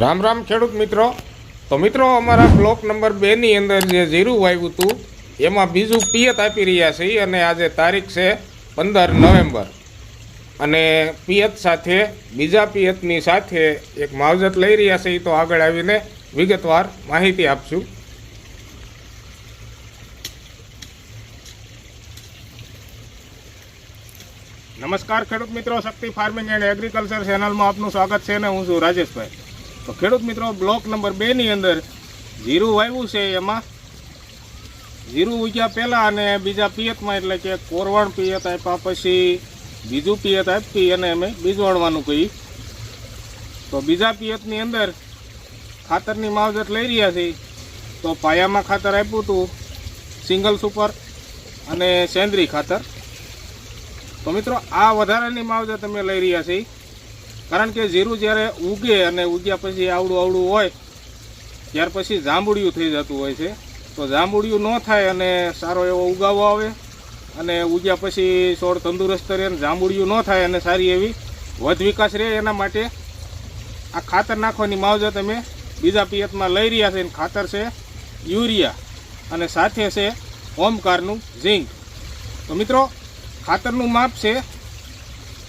રામ રામ ખેડૂત મિત્રો. તો મિત્રો, અમારા બ્લોક નંબર બેની અંદર જે જીરું વાવ્યું હતું, એમાં બીજું પિયત આપી રહ્યા છીએ અને આજે તારીખ છે પંદર નવેમ્બર. અને પિયત સાથે, બીજા પિયતની સાથે એક માવજત લઈ રહ્યા છીએ, તો આગળ આવીને વિગતવાર માહિતી આપશું. નમસ્કાર ખેડૂત મિત્રો, શક્તિ ફાર્મિંગ એન્ડ એગ્રીકલ્ચર ચેનલમાં આપનું સ્વાગત છે ને હું છું રાજેશભાઈ. તો ખેડૂત મિત્રો બ્લોક નંબર બેની અંદર જીરું વાવ્યું છે એમાં. જીરું ઉગ્યા પહેલાં અને બીજા પિયતમાં એટલે કે કોરવણ પિયત આપ્યા પછી બીજું પિયત આપી અને અમે બીજવાળવાનું કહી. તો બીજા પિયતની અંદર ખાતરની માવજત લઈ રહ્યા છીએ તો પાયામાં ખાતર આપ્યું હતું, સિંગલ સુપર અને સેન્દ્રી ખાતર. તો મિત્રો, આ વધારાની માવજત અમે લઈ રહ્યા છીએ. કારણ કે જીરું જ્યારે ઉગે અને ઉગ્યા પછી આવડું આવડું હોય, ત્યાર પછી જાંબુડિયું થઈ જતું હોય છે. તો જાંબુડિયું ન થાય અને સારો એવો ઉગાવો આવે અને ઉગ્યા પછી છોડ તંદુરસ્ત રહે અને જાંબુડિયું ન થાય અને સારી એવી વધ વિકાસ રહે. એના માટે આ ખાતર નાખવાની માવજત અમે બીજા પિયતમાં લઈ રહ્યા છે ખાતર છે યુરિયા અને સાથે છે ઓમકારનું ઝીંક. તો મિત્રો, ખાતરનું માપ છે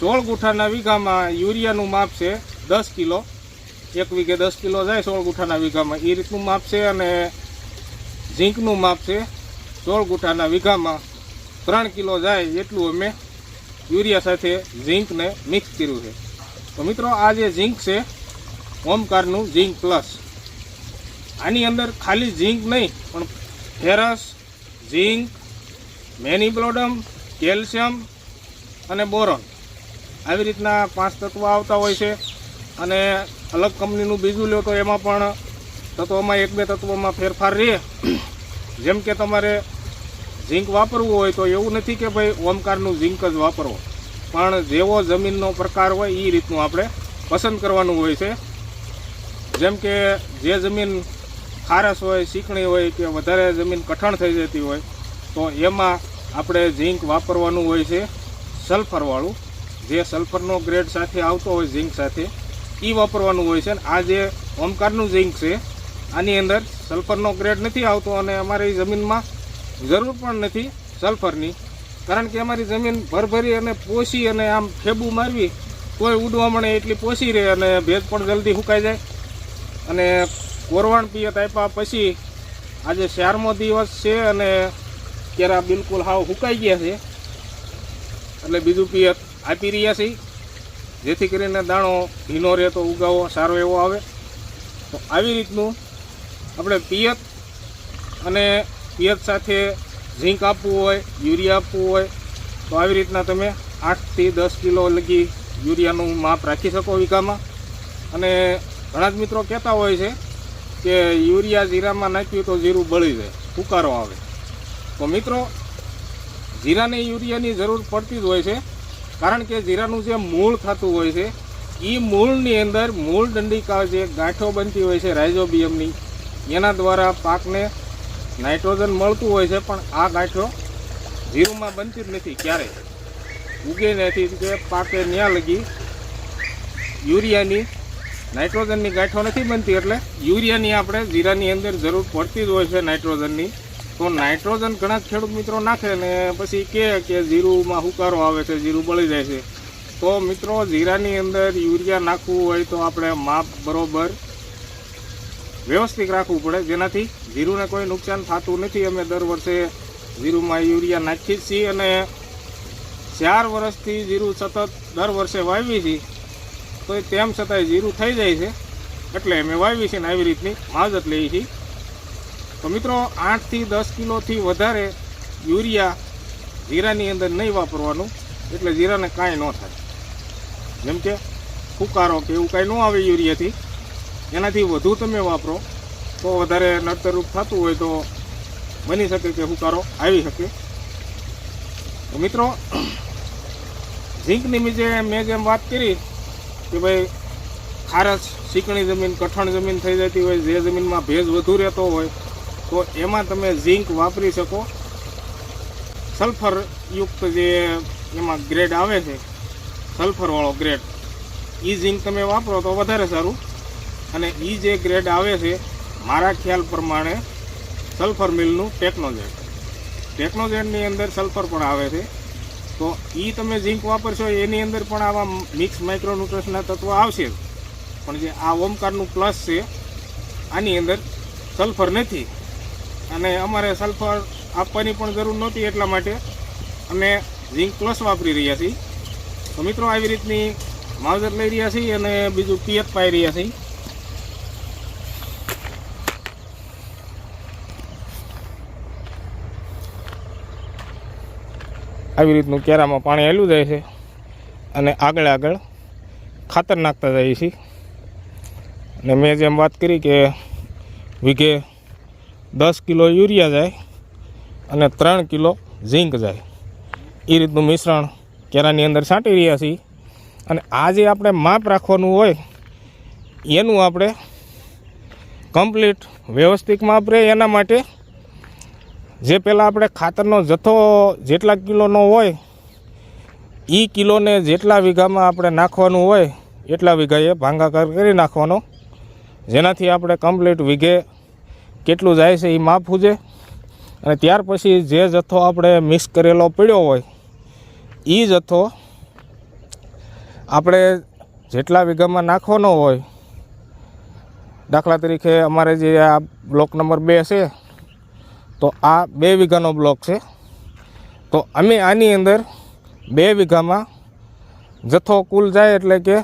સોળ ગુઠાના વીઘામાં યુરિયાનું માપ છે દસ કિલો. એક વીઘે દસ કિલો જાય સોળ ગુઠાના વીઘામાં. એ રીતનું માપ છે અને ઝીંકનું માપ છે. સોળ ગુઠાના વીઘામાં ત્રણ કિલો જાય એટલું અમે યુરિયા સાથે ઝીંકને મિક્સ કર્યું છે. તો મિત્રો, આ જે ઝીંક છે, ઓમકારનું ઝીંક પ્લસ. આની અંદર ખાલી ઝીંક નહીં, પણ ફેરસ, ઝીંક, મેનિબ્લોડમ, કેલ્શિયમ અને બોરોન. આવી રીતના પાંચ તત્વો આવતા હોય છે અને અલગ કંપનીનું બીજું લો તો એમાં પણ તત્વોમાં એક બે તત્વોમાં ફેરફાર રહે. જેમ કે તમારે ઝીંક વાપરવું હોય તો એવું નથી કે ભાઈ ઓમકારનું ઝીંક જ વાપરવો પણ જેવો જમીનનો પ્રકાર હોય એ રીતનું આપણે પસંદ કરવાનું હોય છે. જેમ કે જે જમીન ખારસ હોય ચીકણી હોય કે વધારે જમીન કઠણ થઈ જતી હોય તો એમાં આપણે ઝીંક વાપરવાનું હોય છે સલ્ફરવાળું જે સલ્ફરનો ગ્રેડ સાથે આવતો હોય ઝીંક સાથે એ વાપરવાનું હોય છે. અને આ જે ઓમકારનું ઝીંક છે, આની અંદર સલ્ફરનો ગ્રેડ નથી આવતો અને અમારી જમીનમાં જરૂર પણ નથી સલ્ફરની કારણ કે અમારી જમીન ભરભરી અને પોષી અને આમ ફેબું મારવી તોય ઉડવા મળે એટલી પોષી રહે અને ભેજ પણ જલ્દી સુકાઈ જાય. અને કોરવાણ પિયત આપ્યા પછી આજે ચારમો દિવસ છે અને કેરા બિલકુલ હાવ સુકાઈ ગયા છે. એટલે બીજું પિયત આપી રહ્યા છીએ. જેથી કરીને દાણો ભીનો રહે તો ઉગાવો, સારો એવો આવે. તો આવી રીતનું આપણે પિયત અને પિયત સાથે ઝીંક આપવું હોય, યુરિયા આપવું હોય, તો આવી રીતના તમે આઠથી દસ કિલો લગી યુરિયાનું માપ રાખી શકો વીઘામાં. અને ઘણા જ મિત્રો કહેતા હોય છે કે યુરિયા જીરામાં નાખ્યું તો જીરું બળી જાય, ફુકારો આવે. તો મિત્રો, જીરાને યુરિયાની જરૂર પડતી જ હોય છે. કારણ કે જીરાનું જે મૂળ થતું હોય છે એ મૂળની અંદર મૂળ દંડિકા જે ગાંઠો બનતી હોય છે, રાઇઝોબિયમની, એના દ્વારા પાકને નાઇટ્રોજન મળતું હોય છે, પણ આ ગાંઠો જીરુમાં બનતી જ નથી ક્યારેય. ઉગે નથી કે પાકે ન્યા લગી યુરિયાની, નાઇટ્રોજનની ગાંઠો નથી બનતી એટલે યુરિયાની આપણે જીરાની અંદર જરૂર પડતી જ હોય છે નાઇટ્રોજનની. તો નાઇટ્રોજન ઘણા ખેડૂત મિત્રો નાખે ને પછી કહે કે જીરુમાં હુકારો આવે છે, જીરું બળી જાય છે. તો મિત્રો, જીરાની અંદર યુરિયા નાખવું હોય તો આપણે માપ બરોબર વ્યવસ્થિત રાખવું પડે. જેનાથી જીરુને કોઈ નુકસાન થતું નથી. અમે દર વર્ષે જીરુમાં યુરિયા નાખીએ છીએ અને ચાર વર્ષથી જીરું સતત દર વર્ષે વાવીએ છીએ. તો તેમ છતાંય જીરું થઈ જાય છે. એટલે અમે વાવીએ છીએ ને આવી રીતની માવજત લઈએ છીએ. તો મિત્રો, આઠથી દસ કિલોથી વધારે યુરિયા જીરાની અંદર નહીં વાપરવાનું. એટલે જીરાને કાંઈ ન થાય. જેમ કે ફુકારો કે એવું કાંઈ ન આવે યુરિયાથી. એનાથી વધુ તમે વાપરો, તો વધારે નડતરરૂપ થતું હોય તો બની શકે કે ફુકારો આવી શકે. તો મિત્રો ઝીંકની બીજે મેં જેમ વાત કરી કે ભાઈ, ખારસ ચીકણી જમીન, કઠણ જમીન થઈ જતી હોય, જે જમીનમાં ભેજ વધુ રહેતો હોય તો એમાં તમે ઝીંક વાપરી શકો. સલ્ફરયુક્ત જે એમાં ગ્રેડ આવે છે સલ્ફરવાળો ગ્રેડ એ ઝીંક તમે વાપરો તો વધારે સારું. અને એ જે ગ્રેડ આવે છે, મારા ખ્યાલ પ્રમાણે સલ્ફર મિલનું ટેકનોજેટ. ટેકનોજેટની અંદર સલ્ફર પણ આવે છે. તો એ તમે ઝીંક વાપરશો, એની અંદર પણ આવા મિક્સ માઇક્રોન્યુટ્રન્સના તત્વો આવશે. પણ જે આ ઓમકારનું પ્લસ છે, આની અંદર સલ્ફર નથી. અને અમારે સલ્ફર આપવાની પણ જરૂર નહોતી એટલા માટે અમે ઝીંક પ્લસ વાપરી રહ્યા છીએ. તો મિત્રો, આવી રીતની માવજત લઈ રહ્યા છીએ અને બીજું પિયત પાઈ રહ્યા છીએ. આવી રીતનું કેરામાં પાણી હેલું જાય છે અને આગળ આગળ ખાતર નાખતા જઈએ છીએ. અને મેં જેમ વાત કરી કે વીઘે દસ કિલો યુરિયા જાય અને ત્રણ કિલો ઝીંક જાય. એ રીતનું મિશ્રણ કેરાની અંદર છાંટી રહ્યા છીએ. અને આ જે આપણે માપ રાખવાનું હોય, એનું આપણે કમ્પ્લીટ વ્યવસ્થિત માપ રહે એના માટે. જે પહેલાં આપણે ખાતરનો જથ્થો જેટલા કિલોનો હોય એ કિલોને જેટલા વીઘામાં આપણે નાખવાનું હોય, એટલા વીઘાએ ભાંગાકાર કરી નાખવાનો. જેનાથી આપણે કમ્પ્લીટ વીઘે કેટલું જાય છે એ માપ છે અને ત્યાર પછી જે જથ્થો આપણે મિક્સ કરેલો પડ્યો હોય એ જથ્થો આપણે જેટલા વીઘામાં નાખવાનો હોય, દાખલા તરીકે અમારે જે આ બ્લોક નંબર બે છે, તો આ બે વીઘાનો બ્લોક છે. તો અમે આની અંદર બે વીઘામાં જથ્થો કુલ જાય એટલે કે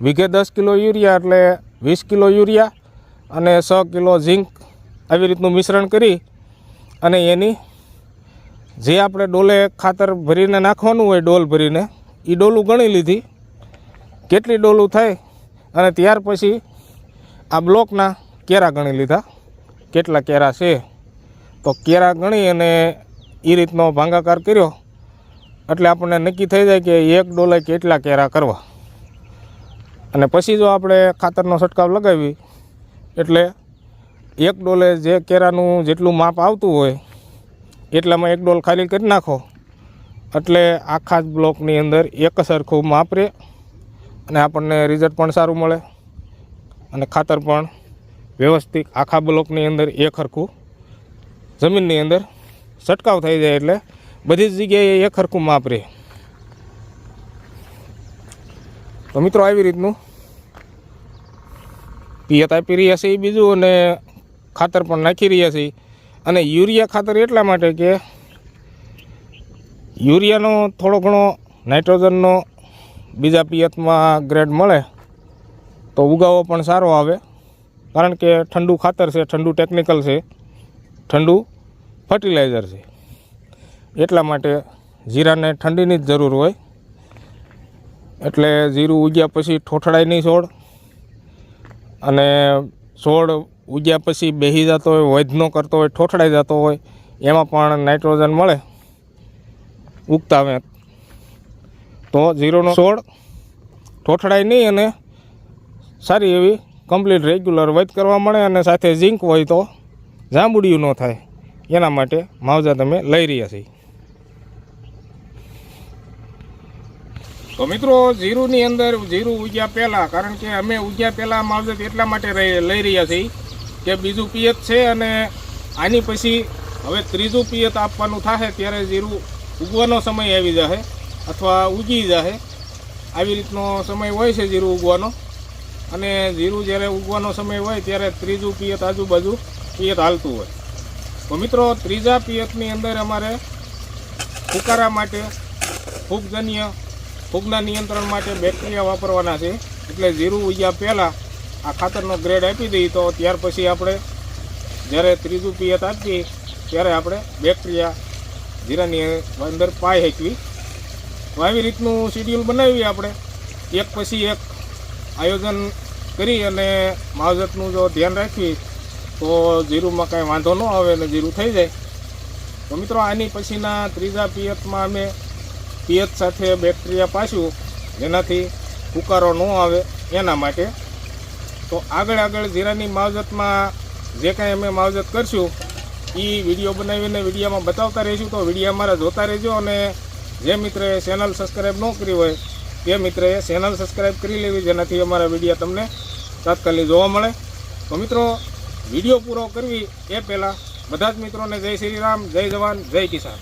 વીઘે દસ કિલો યુરિયા એટલે વીસ કિલો યુરિયા અને સો કિલો ઝીંક આવી રીતનું મિશ્રણ કરી અને એની જે આપણે ડોલે ખાતર ભરીને નાખવાનું હોય ડોલ ભરીને, એ ડોલું ગણી લીધી. કેટલી ડોલું થાય અને ત્યાર પછી આ બ્લોકના કેરા ગણી લીધા. કેટલા કેરા છે? તો કેરા ગણી અને એ રીતનો ભાંગાકાર કર્યો. એટલે આપણને નક્કી થઈ જાય કે એક ડોલે કેટલા કેરા કરવા. અને પછી જો આપણે ખાતરનો છંટકાવ લગાવી, એટલે એક ડોલે જે કેરાનું જેટલું માપ આવતું હોય, એટલામાં એક ડોલ ખાલી કરી નાખો. એટલે આખા જ બ્લોકની અંદર એક સરખું માપ રહે અને આપણને રિઝલ્ટ પણ સારું મળે અને ખાતર પણ વ્યવસ્થિત આખા બ્લોકની અંદર એક સરખું જમીનની અંદર છંટકાવ થઈ જાય એટલે બધી જ જગ્યાએ એક સરખું માપ રહે. તો મિત્રો આવી રીતનું પિયત આપી રહ્યા છે એ બીજું અને ખાતર પણ નાખી રહ્યા છીએ. અને યુરિયા ખાતર એટલા માટે કે યુરિયાનો થોડો ઘણો નાઇટ્રોજનનો બીજા પિયતમાં ગ્રેડ મળે તો ઉગાવો પણ સારો આવે. કારણ કે ઠંડુ ખાતર છે, ઠંડુ ટેકનિકલ છે, ઠંડુ ફર્ટિલાઇઝર છે. એટલા માટે જીરાને ઠંડીની જ જરૂર હોય. એટલે જીરું ઉગ્યા પછી ઠોઠડાઈની છોડ અને છોડ ઉગ્યા પછી બેસી જતો હોય વૈધનો કરતો હોય, ઠોઠડાઈ જતો હોય, એમાં પણ નાઇટ્રોજન મળે. ઉગતા આવે તો જીરોનો છોડ ઠોઠડાય નહીં અને સારી એવી કમ્પ્લીટ રેગ્યુલર વૈધ કરવા મળે અને સાથે ઝીંક હોય તો જાંબુડિયું ન થાય. એના માટે માવજા તમે લઈ રહ્યા છીએ. તો મિત્રો, જીરુની અંદર જીરું ઉગ્યા પહેલાં, કારણ કે અમે ઉગ્યા પહેલાં માવજત એટલા માટે લઈ રહ્યા છીએ. કે બીજું પિયત છે અને આની પછી હવે ત્રીજું પિયત આપવાનું થશે ત્યારે જીરું ઉગવાનો સમય આવી જશે અથવા ઉગી જશે આવી રીતનો સમય હોય છે જીરું ઉગવાનો. અને જીરું જ્યારે ઉગવાનો સમય હોય ત્યારે ત્રીજું પિયત આજુબાજુ પિયત હાલતું હોય. તો મિત્રો, ત્રીજા પિયતની અંદર અમારે ફુકારા માટે ફૂગજન્ય ફૂગના નિયંત્રણ માટે બેક્ટેરિયા વાપરવાના છે. એટલે જીરું ઉગ્યા પહેલાં આ ખાતરનો ગ્રેડ આપી દઈએ તો ત્યાર પછી આપણે જ્યારે ત્રીજું પિયત આપીએ ત્યારે આપણે બેક્ટેરિયા જીરાની અંદર પાય હેકવી તો આવી રીતનું શિડ્યુલ બનાવીએ આપણે. એક પછી એક આયોજન કરી અને માવજતનું જો ધ્યાન રાખવી તો જીરુમાં કાંઈ વાંધો ન આવે અને જીરું થઈ જાય. તો મિત્રો આની પછીના ત્રીજા પિયતમાં અમે પિયત સાથે બેક્ટેરિયા પાછું. જેનાથી ફુકારો ન આવે એના માટે તો આગળ આગળ જીરાની માવજતમાં જે કાંઈ અમે માવજત કરશું એ વીડિયો બનાવીને વિડીયામાં બતાવતા રહીશું. તો વિડીયા અમારા જોતા રહેજો અને જે મિત્રએ ચેનલ સબસ્ક્રાઈબ ન કરી હોય, તે મિત્રએ ચેનલ સબસ્ક્રાઈબ કરી લેવી, જેનાથી અમારા વિડીયા તમને તાત્કાલિક જોવા મળે. તો મિત્રો, વીડિયો પૂરો કરવી એ પહેલાં બધા જ મિત્રોને જય શ્રી રામ, જય જવાન, જય કિસાન.